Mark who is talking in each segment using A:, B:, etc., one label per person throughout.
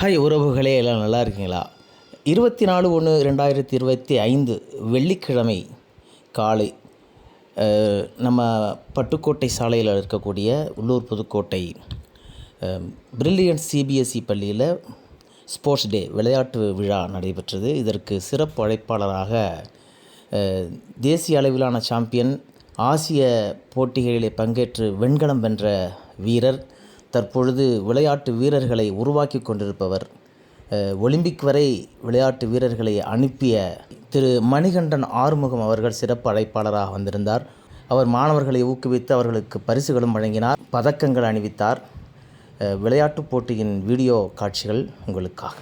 A: Hi உறவுகளே எல்லாம் நல்லா இருக்கீங்களா? இருபத்தி நாலு ஒன்று ரெண்டாயிரத்தி இருபத்தி ஐந்து வெள்ளிக்கிழமை காலை நம்ம பட்டுக்கோட்டை சாலையில் இருக்கக்கூடிய உள்ளூர் புதுக்கோட்டை பிரில்லியன்ட் சிபிஎஸ்இ பள்ளியில் ஸ்போர்ட்ஸ் டே விளையாட்டு விழா நடைபெற்றது. இதற்கு சிறப்பு அழைப்பாளராக தேசிய அளவிலான சாம்பியன் ஆசிய போட்டிகளிலே பங்கேற்று வெண்கலம் வென்ற வீரர் தற்பொழுது விளையாட்டு வீரர்களை உருவாக்கி கொண்டிருப்பவர் ஒலிம்பிக் வரை விளையாட்டு வீரர்களை அனுப்பிய திரு மணிகண்டன் ஆறுமுகம் அவர்கள் சிறப்பு அழைப்பாளராக வந்திருந்தார். அவர் மாணவர்களை ஊக்குவித்து அவர்களுக்கு பரிசுகளும் வழங்கினார் பதக்கங்கள் அணிவித்தார். விளையாட்டுப் போட்டியின் வீடியோ காட்சிகள் உங்களுக்காக.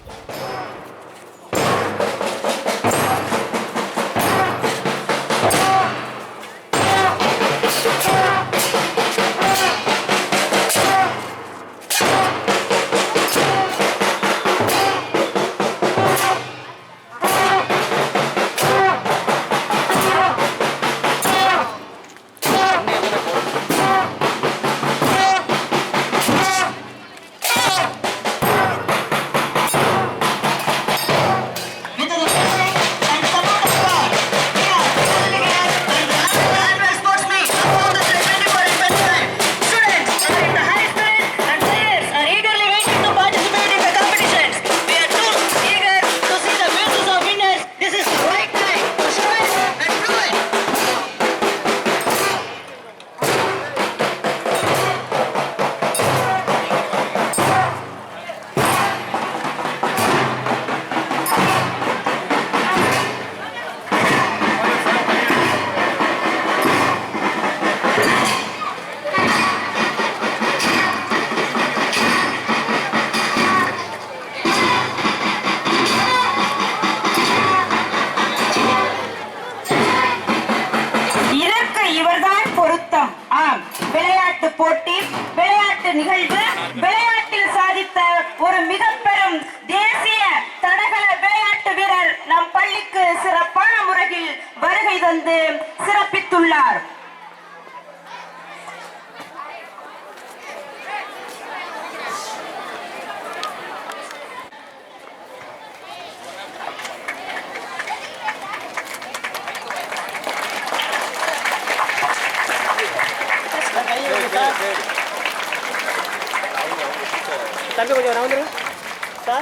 B: Happy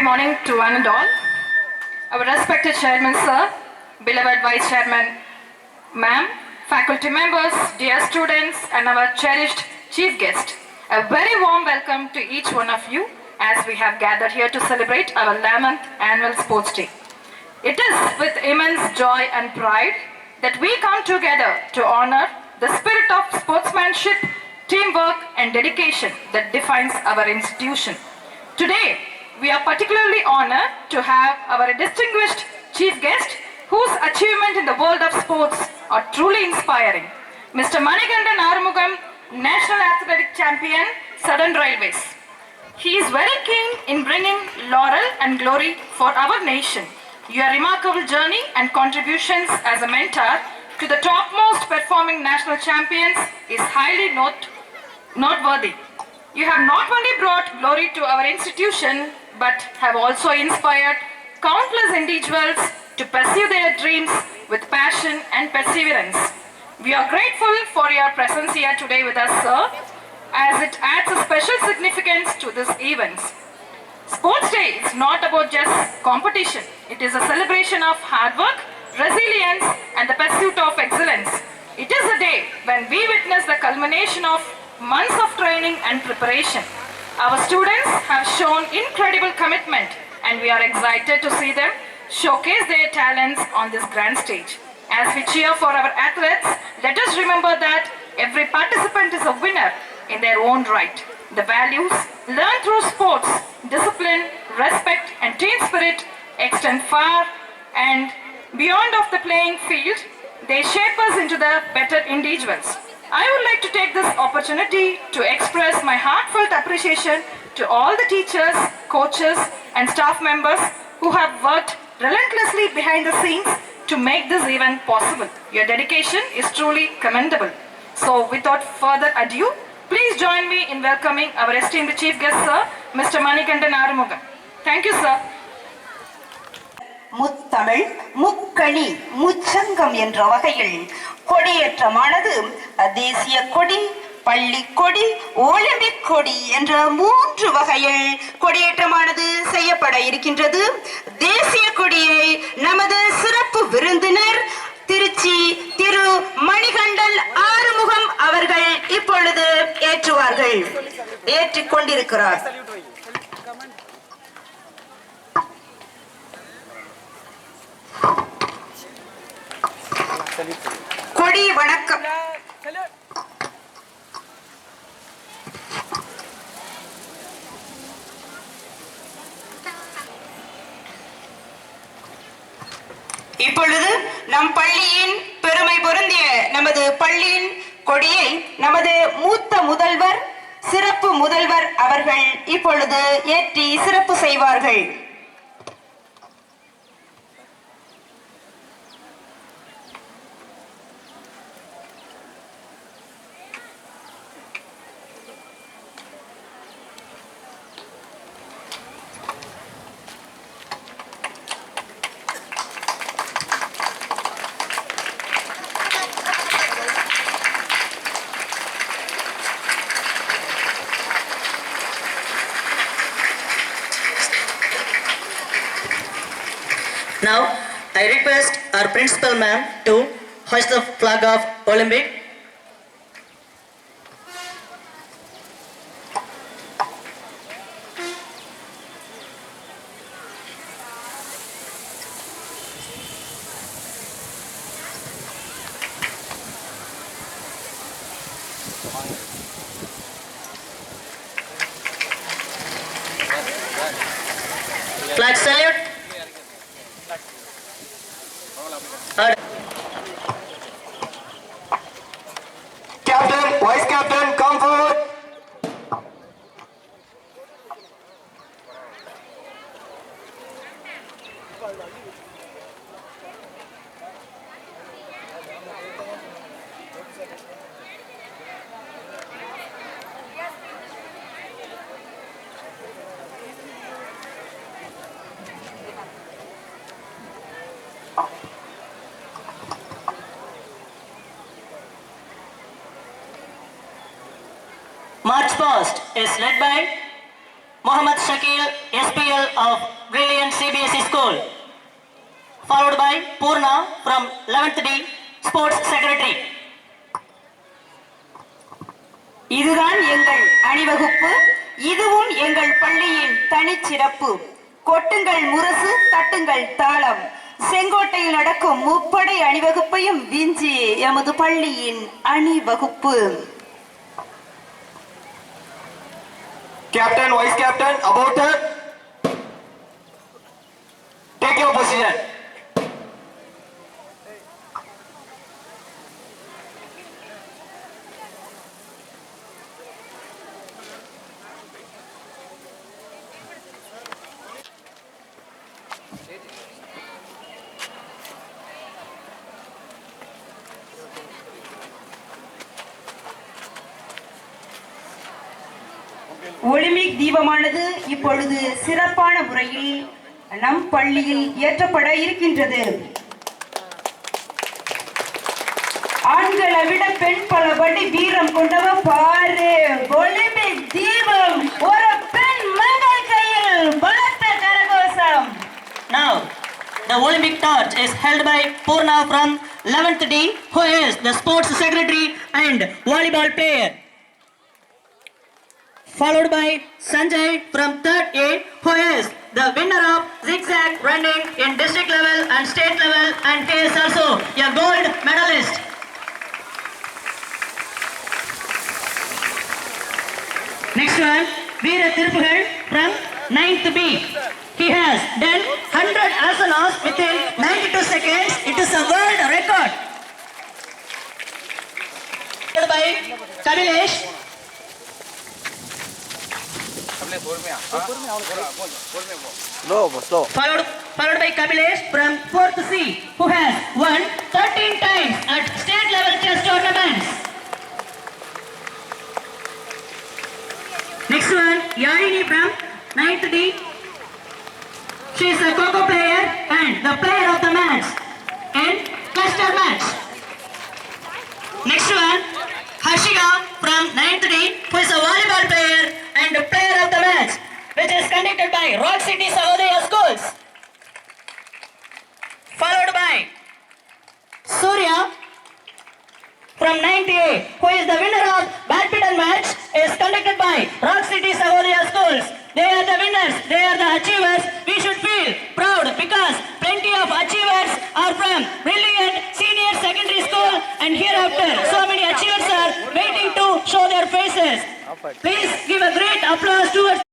B: morning to one and all. Our respected chairman, sir, beloved vice chairman, ma'am, faculty members, dear students, and our cherished chief guest. A very warm welcome to each one of you as we have gathered here to celebrate our 11th annual sports day. It is with immense joy and pride that we come together to honor the spirit of sportsmanship, teamwork, and dedication that defines our institution. Today, we are particularly honored to have our distinguished chief guest whose achievement in the world of sports are truly inspiring. Mr. Manigandan Armugam, National Athletic Champion, Southern Railways. He is very keen in bringing laurel and glory for our nation. Your remarkable journey and contributions as a mentor to the topmost performing national champions is highly note, noteworthy. You have not only brought glory to our institution, but have also inspired countless individuals to pursue their dreams with passion and perseverance. We are grateful for your presence here today with us, sir, as it adds a special significance to this event. Sports Day is not about just competition. It is a celebration of hard work, resilience, and the pursuit of excellence. It is a day when we witness the culmination of months of training and preparation. Our students have shown incredible commitment, and we are excited to see them showcase their talents on this grand stage. As we cheer for our athletes, let us remember that every participant is a winner in their own right. The values learned through sports, discipline, respect, and team spirit extend far and beyond of the playing field. They shape us into the better individuals. I would like to take this opportunity to express my heartfelt appreciation to all the teachers, coaches, and staff members who have worked relentlessly behind the scenes to make this event possible. Your dedication is truly commendable. So without further ado, please join me in welcoming our esteemed chief guest, sir, Mr. Manikandan Arumugan. Thank you, sir.
C: முத்தமிழ் முக்கணி முச்சங்கம் என்ற வகையில் கொடியேற்றமானது. தேசிய கொடி பள்ளி கொடி Olympic கொடி என்ற மூன்று வகையில் கொடியேற்றமானது செய்யப்பட இருக்கின்றது. தேசிய கொடியை நமது சிறப்பு விருந்தினர் திருச்சி திரு மணிகண்டன் ஆறுமுகம் அவர்கள் இப்பொழுது ஏற்றுவார்கள். ஏற்றிக் கொண்டிருக்கிறார் கொடி வணக்கம் இப்பொழுது நம் பள்ளியின் பெருமை பொருந்திய நமது பள்ளியின் கொடியை நமது மூத்த முதல்வர் சிறப்பு முதல்வர் அவர்கள் இப்பொழுது ஏற்றி சிறப்பு செய்வார்கள்.
D: Now, I request our principal ma'am to hoist the flag of Olympic. Is led by Mohammad Shakil, SPL of Brilliant CBSE School, followed by Purna from 11th D, Sports Secretary.
C: இதுதான் எங்கள் அணிவகுப்பு இதுவும் எங்கள் பள்ளியின் தனிச்சிறப்பு. கொட்டுங்கள் முரசு தட்டுங்கள் தாளம். செங்கோட்டையில் நடக்கும் முப்படை அணிவகுப்பையும் விஞ்சி எமது பள்ளியின் அணிவகுப்பு.
E: Captain, Vice Captain, about it. Take your position.
C: Olympic தீபமானது இப்பொழுது சிறப்பான முறையில் நம் பள்ளியில் ஏற்றப்பட இருக்கின்றது ஆண்களை விட பெண் பல பலபடி வீரம் கொண்டவ பாரு ஒலிம்பிக் தீபம் ஒரு பெண் மகள் கையில் பலத்த கரகோசம்
D: Now, the Olympic torch is held by Purna from 11th D, who is the sports secretary and volleyball player. Followed by Sanjay from 3rd A, who is the winner of zigzag running in district level and state level and he is also a gold medalist. Next one, Veera Tirupugal from 9th B. He has done 100 asanas within 92 seconds. It is a world record. By Kavilesh.
E: Slow, slow.
D: Followed, followed by Kabilesh from 4th C, who has won 13 times at state level chess tournaments. Next one, Yadini from 9th D. She is a Coco player and the player of the match in cluster match. Next one, Harshika from 9th D, who is a volleyball player and player of the match conducted by Rock City Sahodaya Schools. Followed by Surya from 98, who is the winner of badminton match, is conducted by Rock City Sahodaya Schools. They are the winners, they are the achievers. We should feel proud because plenty of achievers are from brilliant senior secondary school and hereafter so many achievers are waiting to show their faces. Please give a great applause towards